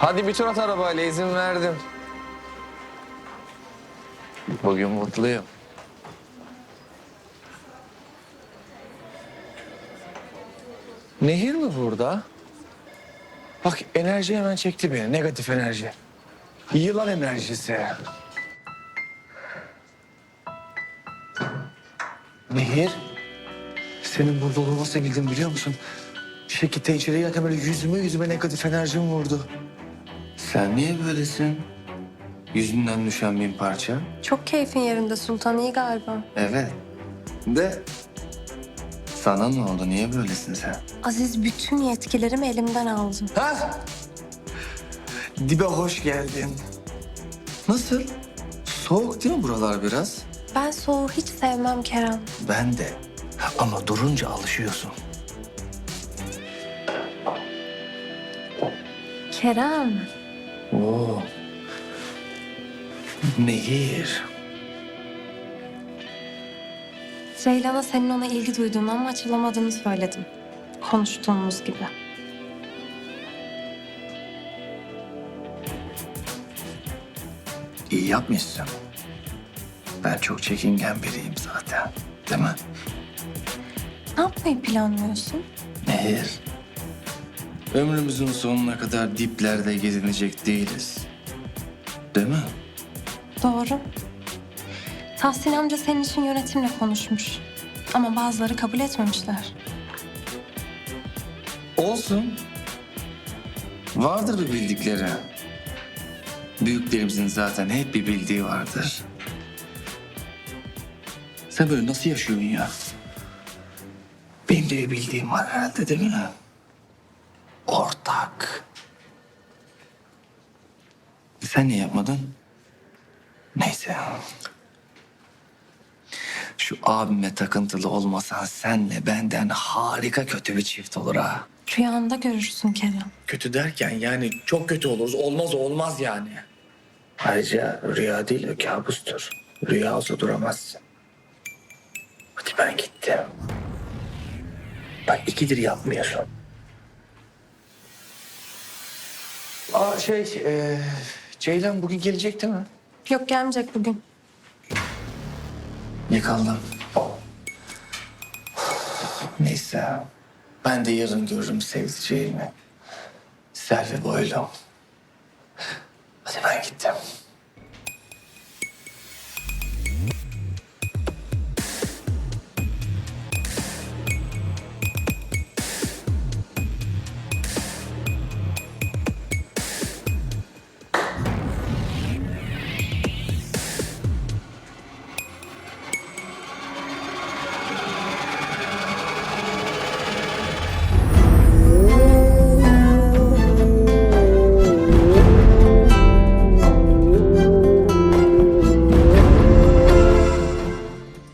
Hadi bir tur at arabayla izin verdim. Bugün mutluyum. Nehir mi burada? Bak enerji hemen çekti beni. Negatif enerji. Yılan enerjisi. Nehir. Senin burada olduğunu nasıl bildim biliyor musun? Şirkette içeri girerken böyle yüzüme yüzüme negatif enerjim vurdu. Sen niye böylesin? Yüzünden düşen bin parça. Çok keyfin yerinde Sultan iyi galiba. Evet. De sana ne oldu? Niye böylesin sen? Aziz bütün yetkilerimi elimden aldı. Ha? Dibe hoş geldin. Nasıl? Soğuk değil mi buralar biraz? Ben soğuğu hiç sevmem Kerem. Ben de. Ama durunca alışıyorsun. Kerem. Oo. Nehir. Ceylan'a senin ona ilgi duyduğunu ama açılamadığını söyledim. Konuştuğumuz gibi. İyi yapmışsın. Ben çok çekingen biriyim zaten. Değil mi? Ne yapmayı planlıyorsun? Nehir. Ömrümüzün sonuna kadar diplerde gezinecek değiliz. Değil mi? Doğru. Tahsin amca senin için yönetimle konuşmuş. Ama bazıları kabul etmemişler. Olsun. Vardır bir bildikleri. Büyüklerimizin zaten hep bir bildiği vardır. Sen böyle nasıl yaşıyorsun ya? Benim de bir bildiğim var herhalde değil mi? Ortak. Sen niye yapmadın? Neyse. Şu abime takıntılı olmasan senle benden harika kötü bir çift olur ha. Rüyanda görürsün Kerem. Kötü derken yani çok kötü oluruz. Olmaz olmaz yani. Ayrıca rüya değil o kabustur. Rüya olsa duramazsın. Hadi ben gittim. Bak ikidir yapmıyorsun. Şey, e, Ceylan bugün gelecek değil mi? Yok gelmeyecek bugün. Yıkandım. Neyse. Ben de yarın görürüm sevdiceğimi. Selvi boylum.